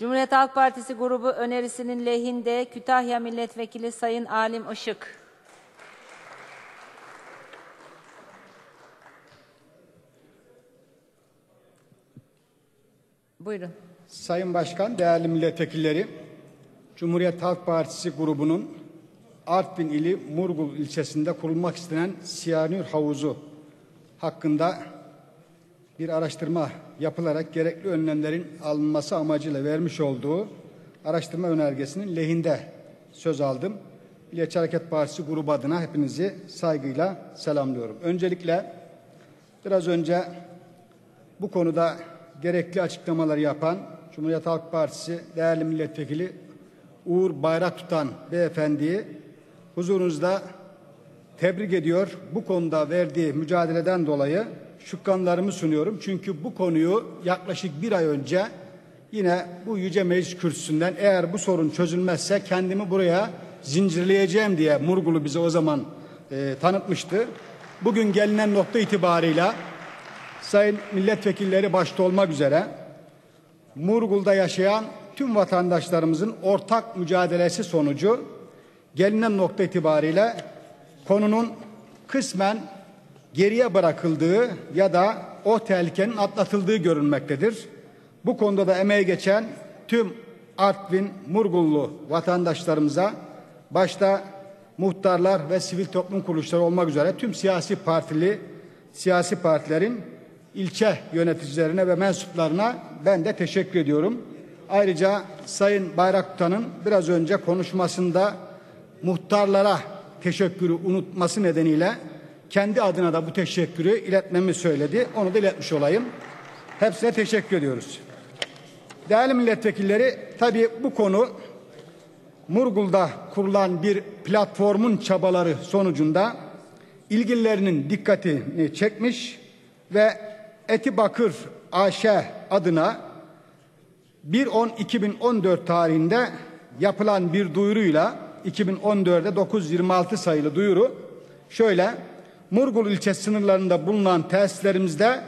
Cumhuriyet Halk Partisi grubu önerisinin lehinde Kütahya Milletvekili Sayın Alim Işık. Buyurun. Sayın Başkan, değerli milletvekilleri, Cumhuriyet Halk Partisi grubunun Artvin ili Murgul ilçesinde kurulmak istenen siyanür havuzu hakkında bir araştırma yapılarak gerekli önlemlerin alınması amacıyla vermiş olduğu araştırma önergesinin lehinde söz aldım. Milliyetçi Hareket Partisi grubu adına hepinizi saygıyla selamlıyorum. Öncelikle biraz önce bu konuda gerekli açıklamaları yapan Cumhuriyet Halk Partisi değerli milletvekili Uğur Bayrak tutan beyefendiyi huzurunuzda tebrik ediyor. Bu konuda verdiği mücadeleden dolayı şükranlarımı sunuyorum. Çünkü bu konuyu yaklaşık bir ay önce yine bu Yüce Meclis kürsüsünden eğer bu sorun çözülmezse kendimi buraya zincirleyeceğim diye Murgulu bize o zaman e, tanıtmıştı. Bugün gelinen nokta itibarıyla sayın milletvekilleri başta olmak üzere Murgul'da yaşayan tüm vatandaşlarımızın ortak mücadelesi sonucu gelinen nokta itibariyle konunun kısmen geriye bırakıldığı ya da o tehlikenin atlatıldığı görünmektedir. Bu konuda da emeği geçen tüm Artvin Murgullu vatandaşlarımıza başta muhtarlar ve sivil toplum kuruluşları olmak üzere tüm siyasi partili siyasi partilerin ilçe yöneticilerine ve mensuplarına ben de teşekkür ediyorum. Ayrıca Sayın Bayraktar'ın biraz önce konuşmasında muhtarlara teşekkürü unutması nedeniyle kendi adına da bu teşekkürü iletmemi söyledi. Onu da iletmiş olayım. Hepsine teşekkür ediyoruz. Değerli milletvekilleri tabii bu konu Murgul'da kurulan bir platformun çabaları sonucunda ilgililerinin dikkatini çekmiş ve Eti Bakır AŞ adına 1.10.2014 tarihinde yapılan bir duyuruyla 2014'de 926 sayılı duyuru şöyle Murgul ilçe sınırlarında bulunan tesislerimizde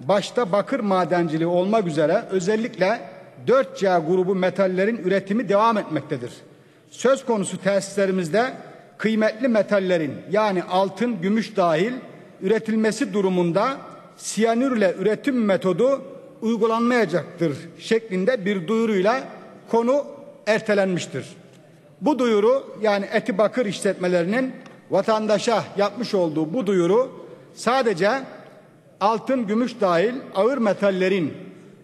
başta bakır madenciliği olmak üzere özellikle 4C grubu metallerin üretimi devam etmektedir. Söz konusu tesislerimizde kıymetli metallerin yani altın, gümüş dahil üretilmesi durumunda siyanürle üretim metodu uygulanmayacaktır şeklinde bir duyuruyla konu ertelenmiştir. Bu duyuru yani eti bakır işletmelerinin vatandaşa yapmış olduğu bu duyuru sadece altın, gümüş dahil ağır metallerin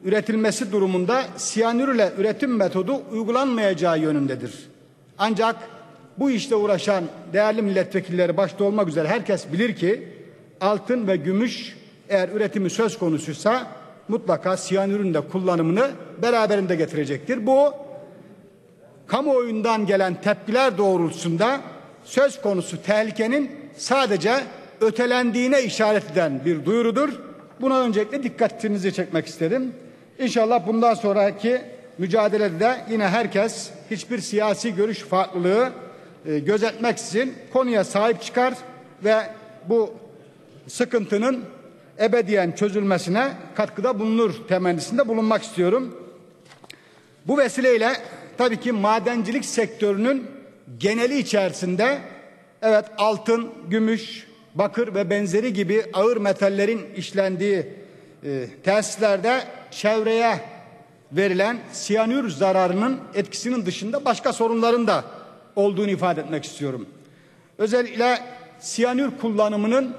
üretilmesi durumunda siyanürle üretim metodu uygulanmayacağı yönündedir. Ancak bu işte uğraşan değerli milletvekilleri başta olmak üzere herkes bilir ki altın ve gümüş eğer üretimi söz konusuysa mutlaka siyanürün de kullanımını beraberinde getirecektir. Bu kamuoyundan gelen tepkiler doğrultusunda söz konusu tehlikenin sadece ötelendiğine işaret eden bir duyurudur. Buna öncelikle dikkatinizi çekmek istedim. İnşallah bundan sonraki mücadelede de yine herkes hiçbir siyasi görüş farklılığı e, gözetmeksizin konuya sahip çıkar ve bu sıkıntının ebediyen çözülmesine katkıda bulunur temennisinde bulunmak istiyorum. Bu vesileyle tabii ki madencilik sektörünün geneli içerisinde evet altın, gümüş, bakır ve benzeri gibi ağır metallerin işlendiği e, tesislerde çevreye verilen siyanür zararının etkisinin dışında başka sorunların da olduğunu ifade etmek istiyorum. Özellikle siyanür kullanımının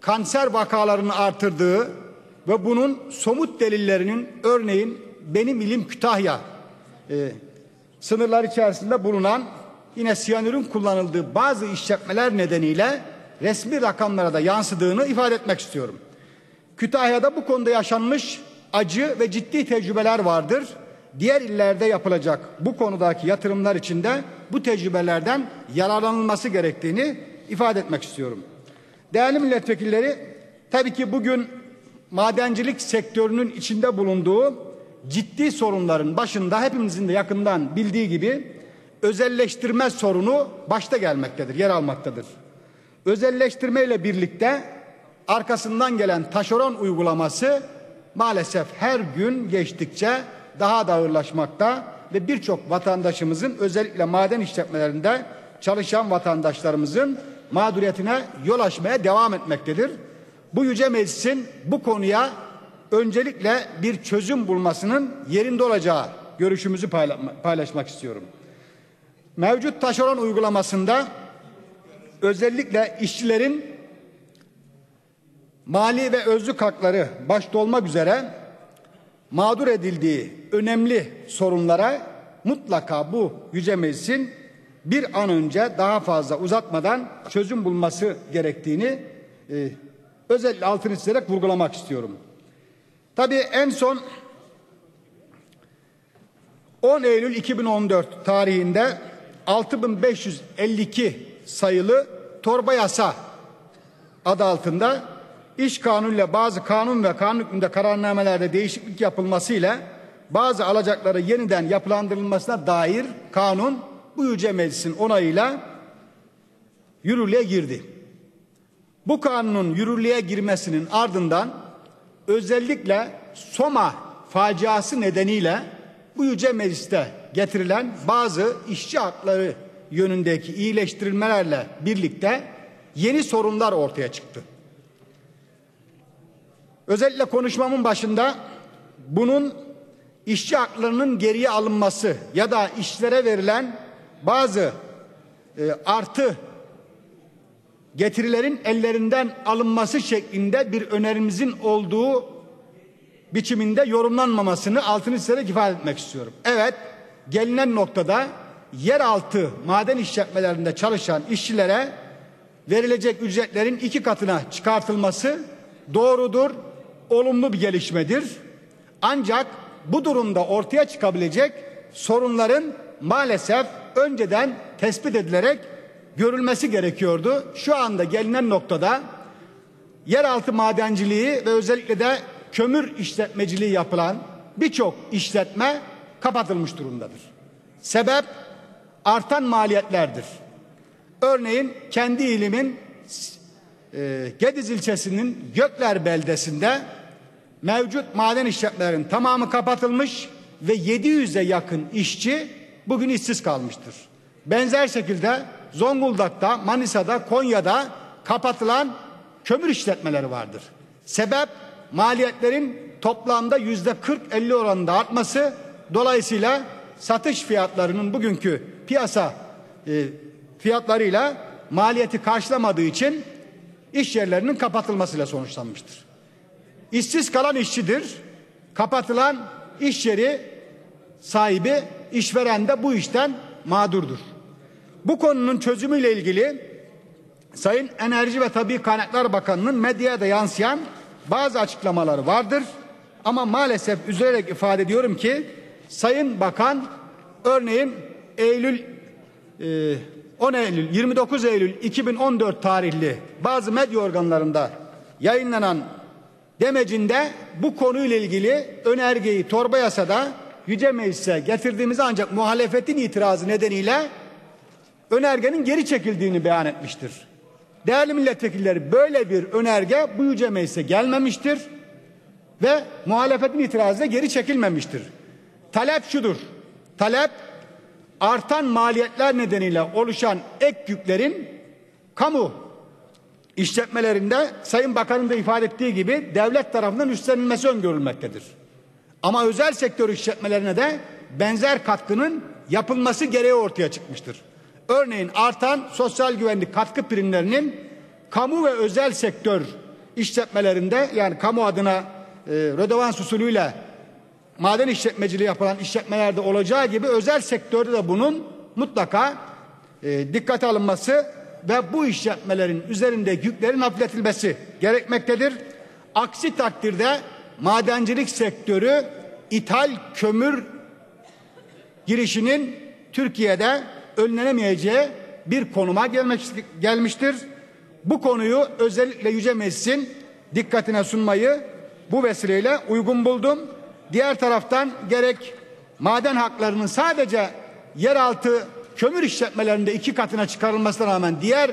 kanser vakalarını artırdığı ve bunun somut delillerinin örneğin benim ilim Kütahya e, sınırlar içerisinde bulunan yine siyanürün kullanıldığı bazı işletmeler nedeniyle resmi rakamlara da yansıdığını ifade etmek istiyorum. Kütahya'da bu konuda yaşanmış acı ve ciddi tecrübeler vardır. Diğer illerde yapılacak bu konudaki yatırımlar içinde bu tecrübelerden yararlanılması gerektiğini ifade etmek istiyorum. Değerli milletvekilleri, tabii ki bugün madencilik sektörünün içinde bulunduğu ciddi sorunların başında hepimizin de yakından bildiği gibi özelleştirme sorunu başta gelmektedir, yer almaktadır. Özelleştirme ile birlikte arkasından gelen taşeron uygulaması maalesef her gün geçtikçe daha da ağırlaşmakta ve birçok vatandaşımızın özellikle maden işletmelerinde çalışan vatandaşlarımızın mağduriyetine yol açmaya devam etmektedir. Bu yüce meclisin bu konuya öncelikle bir çözüm bulmasının yerinde olacağı görüşümüzü paylaşmak istiyorum. Mevcut taşeron uygulamasında özellikle işçilerin mali ve özlük hakları başta olmak üzere mağdur edildiği önemli sorunlara mutlaka bu yüce meclisin bir an önce daha fazla uzatmadan çözüm bulması gerektiğini e, özellikle altını çizerek vurgulamak istiyorum. Tabii en son 10 Eylül 2014 tarihinde 6552 sayılı torba yasa adı altında iş kanunuyla bazı kanun ve kanun hükmünde kararnamelerde değişiklik yapılmasıyla bazı alacakları yeniden yapılandırılmasına dair kanun bu Yüce Meclis'in onayıyla yürürlüğe girdi. Bu kanunun yürürlüğe girmesinin ardından özellikle Soma faciası nedeniyle bu Yüce Meclis'te getirilen bazı işçi hakları yönündeki iyileştirilmelerle birlikte yeni sorunlar ortaya çıktı. Özellikle konuşmamın başında bunun işçi haklarının geriye alınması ya da işlere verilen bazı e, artı getirilerin ellerinden alınması şeklinde bir önerimizin olduğu biçiminde yorumlanmamasını altını çizerek ifade etmek istiyorum. Evet, gelinen noktada yeraltı maden işletmelerinde çalışan işçilere verilecek ücretlerin iki katına çıkartılması doğrudur, olumlu bir gelişmedir. Ancak bu durumda ortaya çıkabilecek sorunların maalesef önceden tespit edilerek görülmesi gerekiyordu. Şu anda gelinen noktada yeraltı madenciliği ve özellikle de kömür işletmeciliği yapılan birçok işletme kapatılmış durumdadır. Sebep artan maliyetlerdir. Örneğin kendi ilimin e, Gediz ilçesinin Gökler beldesinde mevcut maden işletmelerin tamamı kapatılmış ve 700'e yakın işçi bugün işsiz kalmıştır. Benzer şekilde Zonguldak'ta, Manisa'da, Konya'da kapatılan kömür işletmeleri vardır. Sebep maliyetlerin toplamda yüzde 40-50 oranında artması dolayısıyla satış fiyatlarının bugünkü piyasa e, fiyatlarıyla maliyeti karşılamadığı için iş yerlerinin kapatılmasıyla sonuçlanmıştır. İşsiz kalan işçidir. Kapatılan iş yeri sahibi işveren de bu işten mağdurdur. Bu konunun çözümüyle ilgili Sayın Enerji ve Tabi Kaynaklar Bakanı'nın medyaya da yansıyan bazı açıklamaları vardır. Ama maalesef üzülerek ifade ediyorum ki Sayın Bakan örneğin Eylül e, 10 Eylül 29 Eylül 2014 tarihli bazı medya organlarında yayınlanan demecinde bu konuyla ilgili önergeyi torba yasada Yüce Meclis'e getirdiğimizi ancak muhalefetin itirazı nedeniyle önergenin geri çekildiğini beyan etmiştir. Değerli milletvekilleri böyle bir önerge bu Yüce Meclis'e gelmemiştir ve muhalefetin itirazı da geri çekilmemiştir. Talep şudur. Talep artan maliyetler nedeniyle oluşan ek yüklerin kamu işletmelerinde Sayın Bakan'ın da ifade ettiği gibi devlet tarafından üstlenilmesi öngörülmektedir. Ama özel sektör işletmelerine de benzer katkının yapılması gereği ortaya çıkmıştır. Örneğin artan sosyal güvenlik katkı primlerinin kamu ve özel sektör işletmelerinde yani kamu adına e, rödevans usulüyle maden işletmeciliği yapılan işletmelerde olacağı gibi özel sektörde de bunun mutlaka e, dikkate alınması ve bu işletmelerin üzerinde yüklerin hafifletilmesi gerekmektedir. Aksi takdirde madencilik sektörü ithal kömür girişinin Türkiye'de önlenemeyeceği bir konuma gelmek, gelmiştir. Bu konuyu özellikle Yüce Meclis'in dikkatine sunmayı bu vesileyle uygun buldum. Diğer taraftan gerek maden haklarının sadece yeraltı kömür işletmelerinde iki katına çıkarılmasına rağmen diğer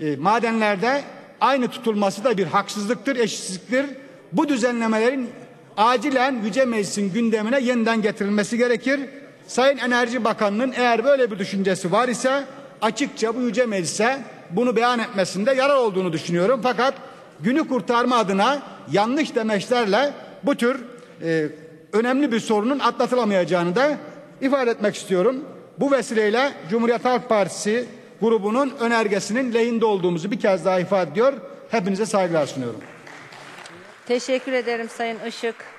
e, madenlerde aynı tutulması da bir haksızlıktır, eşitsizliktir. Bu düzenlemelerin acilen Yüce Meclis'in gündemine yeniden getirilmesi gerekir. Sayın Enerji Bakanı'nın eğer böyle bir düşüncesi var ise açıkça bu Yüce Meclis'e bunu beyan etmesinde yarar olduğunu düşünüyorum. Fakat günü kurtarma adına yanlış demeçlerle bu tür e, önemli bir sorunun atlatılamayacağını da ifade etmek istiyorum. Bu vesileyle Cumhuriyet Halk Partisi grubunun önergesinin lehinde olduğumuzu bir kez daha ifade ediyor. Hepinize saygılar sunuyorum. Teşekkür ederim Sayın Işık.